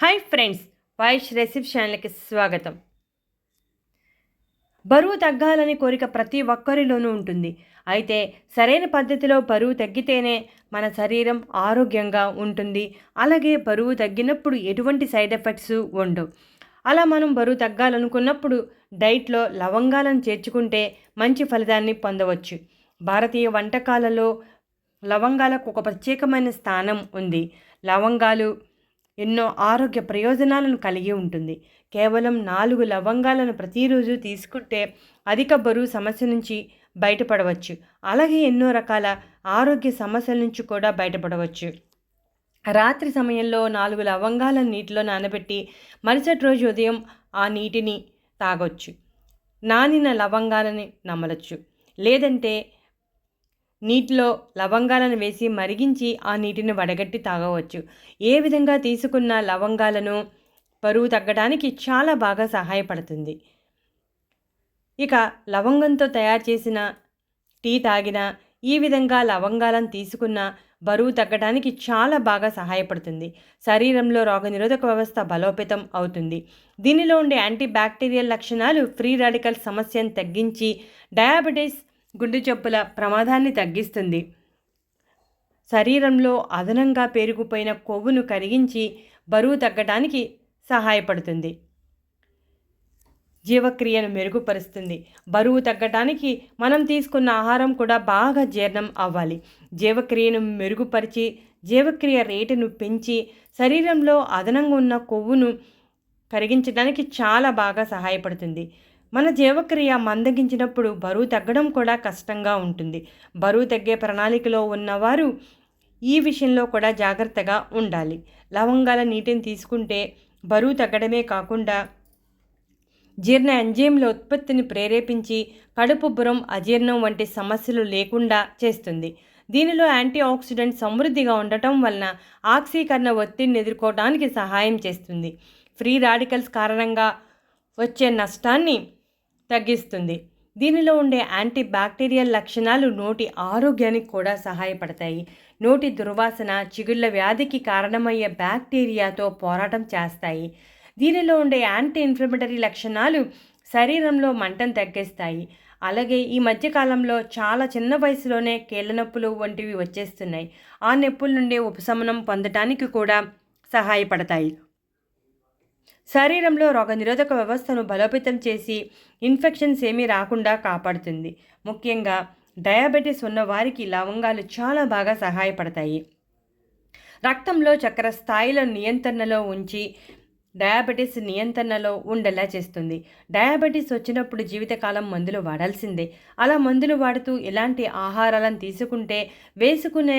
Hi friends voice రెసిప్ ఛానల్కి స్వాగతం. బరువు తగ్గాలని కోరిక ప్రతి ఒక్కరిలోనూ ఉంటుంది. అయితే సరైన పద్ధతిలో బరువు తగ్గితేనే మన శరీరం ఆరోగ్యంగా ఉంటుంది. అలాగే బరువు తగ్గినప్పుడు ఎటువంటి సైడ్ ఎఫెక్ట్స్ ఉండవు. అలా మనం బరువు తగ్గాలనుకున్నప్పుడు డైట్లో లవంగాలను చేర్చుకుంటే మంచి ఫలితాన్ని పొందవచ్చు. భారతీయ వంటకాలలో లవంగాలకు ఒక ప్రత్యేకమైన స్థానం ఉంది. లవంగాలు ఎన్నో ఆరోగ్య ప్రయోజనాలను కలిగి ఉంటుంది. కేవలం నాలుగు లవంగాలను ప్రతిరోజు తీసుకుంటే అధిక బరువు సమస్య నుంచి బయటపడవచ్చు. అలాగే ఎన్నో రకాల ఆరోగ్య సమస్యల నుంచి కూడా బయటపడవచ్చు. రాత్రి సమయంలో నాలుగు లవంగాలను నీటిలో నానబెట్టి మరుసటి రోజు ఉదయం ఆ నీటిని తాగొచ్చు. నానిన లవంగాలని నమలచ్చు. లేదంటే నీటిలో లవంగాలను వేసి మరిగించి ఆ నీటిని వడగట్టి తాగవచ్చు. ఏ విధంగా తీసుకున్న లవంగాలను బరువు తగ్గడానికి చాలా బాగా సహాయపడుతుంది. ఇక లవంగంతో తయారు చేసిన టీ తాగిన ఈ విధంగా లవంగాలను తీసుకున్న బరువు తగ్గడానికి చాలా బాగా సహాయపడుతుంది. శరీరంలో రోగనిరోధక వ్యవస్థ బలోపేతం అవుతుంది. దీనిలో ఉండే యాంటీ బ్యాక్టీరియల్ లక్షణాలు ఫ్రీ రాడికల్ సమస్యను తగ్గించి డయాబెటీస్ గుండె జబ్బుల ప్రమాదాన్ని తగ్గిస్తుంది. శరీరంలో అదనంగా పెరిగిపోయిన కొవ్వును కరిగించి బరువు తగ్గడానికి సహాయపడుతుంది. జీవక్రియను మెరుగుపరుస్తుంది. బరువు తగ్గడానికి మనం తీసుకున్న ఆహారం కూడా బాగా జీర్ణం అవ్వాలి. జీవక్రియను మెరుగుపరిచి జీవక్రియ రేటును పెంచి శరీరంలో అదనంగా ఉన్న కొవ్వును కరిగించడానికి చాలా బాగా సహాయపడుతుంది. మన జీవక్రియ మందగించినప్పుడు బరువు తగ్గడం కూడా కష్టంగా ఉంటుంది. బరువు తగ్గే ప్రణాళికలో ఉన్నవారు ఈ విషయంలో కూడా జాగ్రత్తగా ఉండాలి. లవంగాల నీటిని తీసుకుంటే బరువు తగ్గడమే కాకుండా జీర్ణ ఎంజైమ్ల ఉత్పత్తిని ప్రేరేపించి కడుపు బురం అజీర్ణం వంటి సమస్యలు లేకుండా చేస్తుంది. దీనిలో యాంటీ ఆక్సిడెంట్ సమృద్ధిగా ఉండటం వలన ఆక్సీకరణ ఒత్తిడిని ఎదుర్కోవడానికి సహాయం చేస్తుంది. ఫ్రీ రాడికల్స్ కారణంగా వచ్చే నష్టాన్ని తగ్గిస్తుంది. దీనిలో ఉండే యాంటీ బ్యాక్టీరియల్ లక్షణాలు నోటి ఆరోగ్యానికి కూడా సహాయపడతాయి. నోటి దుర్వాసన చిగుళ్ళ వ్యాధికి కారణమయ్యే బ్యాక్టీరియాతో పోరాటం చేస్తాయి. దీనిలో ఉండే యాంటీ ఇన్ఫ్లమేటరీ లక్షణాలు శరీరంలో మంటను తగ్గిస్తాయి. అలాగే ఈ మధ్యకాలంలో చాలా చిన్న వయసులోనే కీళ్ళ నొప్పులు వంటివి వచ్చేస్తున్నాయి. ఆ నొప్పుల నుండి ఉపశమనం పొందటానికి కూడా సహాయపడతాయి. శరీరంలో రోగనిరోధక వ్యవస్థను బలోపేతం చేసి ఇన్ఫెక్షన్స్ ఏమీ రాకుండా కాపాడుతుంది. ముఖ్యంగా డయాబెటీస్ ఉన్న వారికి లవంగాలు చాలా బాగా సహాయపడతాయి. రక్తంలో చక్కెర స్థాయిల నియంత్రణలో ఉంచి డయాబెటీస్ నియంత్రణలో ఉండేలా చేస్తుంది. డయాబెటీస్ వచ్చినప్పుడు జీవితకాలం మందులు వాడాల్సిందే. అలా మందులు వాడుతూ ఎలాంటి ఆహారాలను తీసుకుంటే వేసుకునే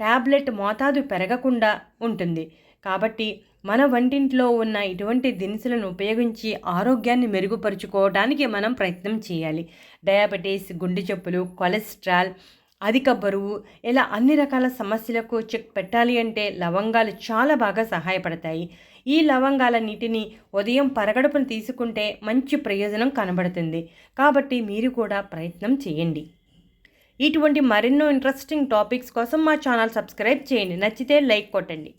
ట్యాబ్లెట్ మోతాదు పెరగకుండా ఉంటుంది. కాబట్టి మన వంటింట్లో ఉన్న ఇటువంటి దినుసులను ఉపయోగించి ఆరోగ్యాన్ని మెరుగుపరుచుకోవడానికి మనం ప్రయత్నం చేయాలి. డయాబెటీస్ గుండె జబ్బులు కొలెస్ట్రాల్ అధిక బరువు ఇలా అన్ని రకాల సమస్యలకు చెక్ పెట్టాలి అంటే లవంగాలు చాలా బాగా సహాయపడతాయి. ఈ లవంగాల నీటిని ఉదయం పరగడుపును తీసుకుంటే మంచి ప్రయోజనం కనబడుతుంది. కాబట్టి మీరు కూడా ప్రయత్నం చేయండి. ఇటువంటి మరెన్నో ఇంట్రెస్టింగ్ టాపిక్స్ కోసం మా ఛానల్ సబ్స్క్రైబ్ చేయండి. నచ్చితే లైక్ కొట్టండి.